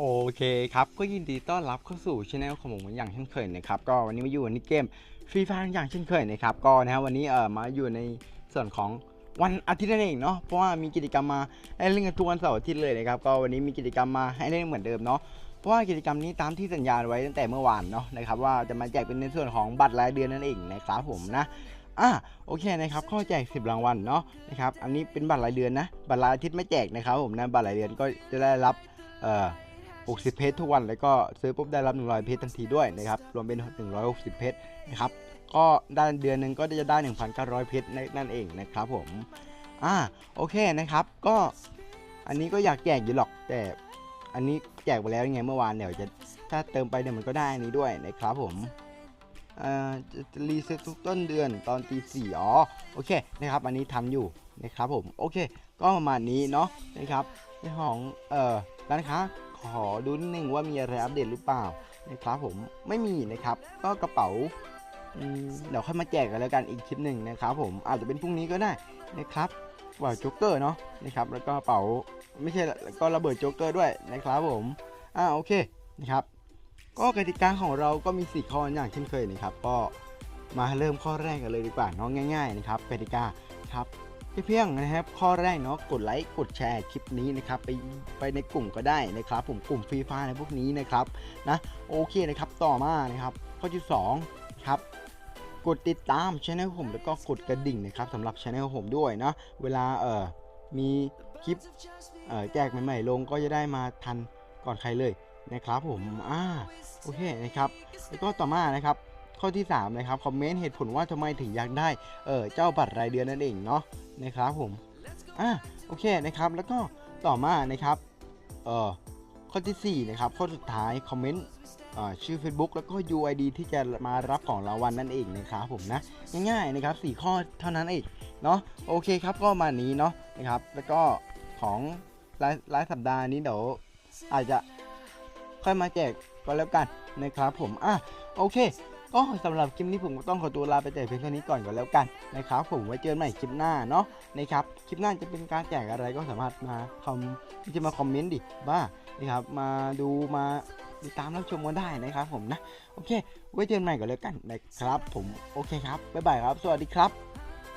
โอเคครับ ก็ยินดีต้อนรับเข้าสู่ช anel ของผมอย่างเช่นเคยนะครับ ก็วันนี้มาอยู่ในเกมฟรีไฟอย่างเช่นเคยนะครับ ก็นะฮะวันนี้เออมาอยู่ในส่วนของวันอาทิตย์นั่นเองเนาะ เพราะว่ามีกิจกรรมมาให้เล่นกันทุกวันเสาร์อาทิตย์เลยนะครับ ก็วันนี้มีกิจกรรมมาให้เล่นเหมือนเดิมเนาะ เพราะว่ากิจกรรมนี้ตามที่สัญญาไว้ตั้งแต่เมื่อวานเนาะนะครับว่าจะมาแจกเป็นในส่วนของบัตรรายเดือนนั่นเองนะครับผมนะอะโอเคนะครับข้อแจก 10 รางวัลเนาะนะครับ อันนี้เป็นบัตรรายเดือนนะ บัตรรายอาทิตย์ไม่แจกนะครับผมนะ บัตรรายเดือนก็จะได้รับเอ่อ 60 เพชรทุกวัน แล้วก็ซื้อปุ๊บได้รับ 100 เพชรทันทีด้วยนะครับรวมเป็น 160 เพชรนะครับก็ได้เดือนหนึ่งก็จะได้ 1,900 เพชรนั่นเองนะครับผมอ่าโอเคนะครับก็อันนี้ก็อยากแจกอยู่หรอกแต่อันนี้แจกไปแล้วยังไงเมื่อวานเดี๋ยวจะถ้าเติมไปเดี๋ยวมันก็ได้อันนี้ด้วยนะครับผมเอ่อจะจะรีเซ็ตทุกต้นเดือนตอนตีสี่อ๋อโอเคนะครับ อันนี้ทำอยู่นะครับผมโอเค ก็ประมาณนี้เนาะนะครับในของเอ่อร้านค้า ขอดูนิดนึงว่ามีอะไรอัปเดตหรือเปล่านะครับผมไม่มีนะครับ ก็กระเป๋าเดี๋ยวค่อยมาแจกกันแล้วกันอีกคลิปหนึ่งนะครับ ผมอาจจะเป็นพรุ่งนี้ก็ได้นะครับกระเป๋าโจ๊กเกอร์เนาะนะครับแล้วก็กระเป๋าไม่ใช่แล้วก็ระเบิดโจ๊กเกอร์ด้วยนะครับผมอ่าโอเคนะครับ ก็กติกาของเราก็มี4ข้ออย่างเช่นเคยนะครับ ก็มาเริ่มข้อแรกกันเลยดีกว่าเนาะง่าย ๆ นะครับกติกาครับ เพียงนะครับข้อแรกเนาะกดไลค์กดแชร์คลิปนี้นะครับไปไปในกลุ่มก็ได้นะครับ ผมกลุ่มฟรีไฟในพวกนี้นะครับนะโอเคนะครับต่อมานะครับ ข้อที่2ครับกดติดตามช anel ผมแล้วก็กดกระดิ่งนะครับสำหรับช anel ผมด้วยนะเวลาเอ่อมีคลิปเอ่อแจกใหม่ๆลงก็จะได้มาทันก่อนใครเลยนะครับผมอ่าโอเคนะครับแล้วก็ต่อมานะครับข้อที่3นะครับคอมเมนต์เหตุผลว่าทำไมถึงอยากได้เออเจ้าบัตรรายเดือนนั่นเองเนาะ นะครับผมอ่าโอเคนะครับแล้วก็ต่อมานะครับเออข้อทีสี่ 4 นะครับข้อสุดท้ายคอมเมนต์อ่าชื่อ Facebook แล้วก็ UID ที่จะมารับของรางวัลนั่นเองนะครับผมนะง่ายๆนะครับ 4 ข้อเท่านั้นเองเนาะโอเคครับก็มานี้เนาะนะครับแล้วก็ของรายรายสัปดาห์นี้เดี๋ยวอาจจะค่อยมาแจกก็แล้วกันนะครับผมอะโอเค ก็สำหรับคลิปนี้ผมก็ต้องขอตัวลาไปแต่เพียงเท่านี้ก่อนก็แล้วกันนะครับผมไว้เจอกันใหม่คลิปหน้าเนาะนะครับคลิปหน้าจะเป็นการแจกอะไรก็สามารถมาคอมจะมาคอมเมนต์ดิบ้านะครับมาดูมาติดตามรับชมกันได้นะครับผมนะ โอเค ไว้เจอกันใหม่ก็แล้วกันนะครับผมโอเคครับบ๊ายบายครับ สวัสดีครับ